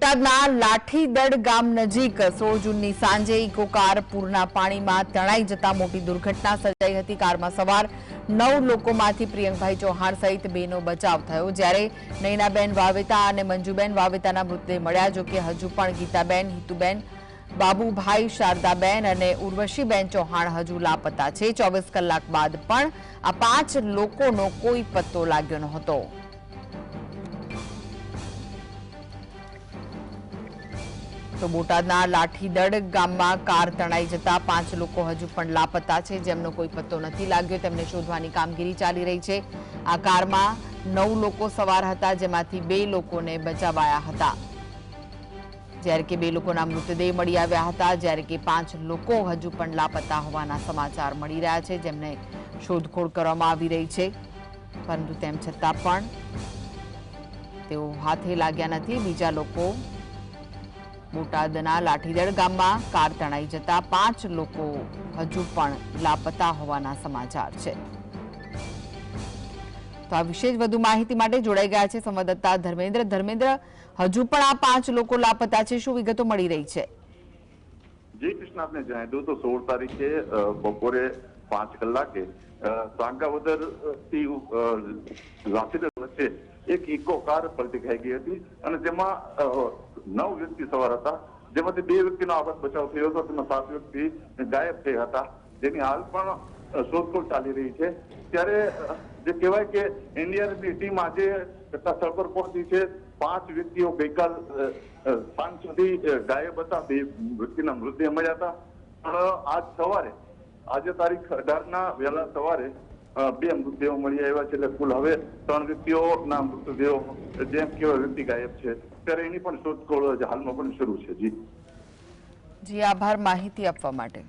બોટાદના લાઠીદડ ગામ નજીક સોળ જૂનની સાંજે ઇકો કાર પૂરના પાણીમાં તણાઈ જતા મોટી દુર્ઘટના સર્જાઈ હતી. કારમાં સવાર નવ લોકોમાંથી પ્રિયંકભાઈ ચૌહાણ સહિત બેનો બચાવ થયો. જ્યારે નૈનાબેન વાવેતા અને મંજુબેન વાવેતાના મૃતદેહ મળ્યા જોકે હજુ પણ ગીતાબેન, હિતુબેન, બાબુભાઈ શારદાબેન અને ઉર્વશીબેન ચૌહાણ હજુ લાપતા છે. ચોવીસ કલાક બાદ પણ આ પાંચ લોકોનો કોઈ પત્તો લાગ્યો નહોતો. તો બોટાદના લાઠીદડ ગામમાં કાર તણાઈ જતા પાંચ લોકો હજુ પણ લાપતા છે. જેમનો કોઈ પત્તો નથી લાગ્યો, તેમને શોધવાની કામગીરી ચાલી રહી છે. આ કારમાં નવ લોકો સવાર હતા, જેમાંથી બે લોકોને બચાવાયા હતા. જ્યારે કે બે લોકોના મૃતદેહ મળી આવ્યા હતા, જ્યારે કે પાંચ લોકો હજુ પણ લાપતા હોવાના સમાચાર મળી રહ્યા છે, જેમને શોધખોળ કરવામાં આવી રહી છે. પરંતુ તેમ છતાં પણ તેઓ હાથે લાગ્યા નથી. બીજા લોકો બોટાદના લાઠીદળ ગામમાં કાર તણાઈ જતા પાંચ લોકો હજુ પણ લાપતા હોવાના સમાચાર છે. તો આ વિશે વધુ માહિતી માટે જોડાઈ ગયા છે સંવાદદાતા ધર્મેન્દ્ર. ધર્મેન્દ્ર હજુ પણ આ પાંચ લોકો લાપતા છે શું વિગતો મળી રહી છે? જી કૃષ્ણ આપને જણાવી દઉં તો સોળ તારીખે બપોરે પાંચ કલાકે સાંગાવદરથી અ, વચ્ચે એક ઇકો કાર પલટી ખાઈ ગઈ હતી અને તેમાં નવ વ્યક્તિ સવાર હતા જેમાંથી બે વ્યક્તિનો આપત બચાવ થયો હતો તેમાં સાત વ્યક્તિ ગાયબ થયા હતા જેની હાલ પણ શોધખોળ ચાલી રહી છે ત્યારે જે કહેવાય કે એનડીઆરએફની ટીમ આજે ઘટના સ્થળ પર પહોંચી છે પાંચ વ્યક્તિઓ ગઈકાલ સાંજ સુધી ગાયબ હતા, બે વ્યક્તિના મૃતદેહ મળ્યા હતા. પણ આજ સવારે, આજે તારીખ અઢાર વહેલા સવારે બે મૃતદેહો મળી આવ્યા છે એટલે કુલ હવે ત્રણ વ્યક્તિઓના મૃતદેહો, જેમ કેવા વ્યક્તિ ગાયબ છે. ત્યારે એની પણ શોધખોળ હાલમાં પણ શરૂ છે, જી. જી, આભાર, માહિતી આપવા માટે.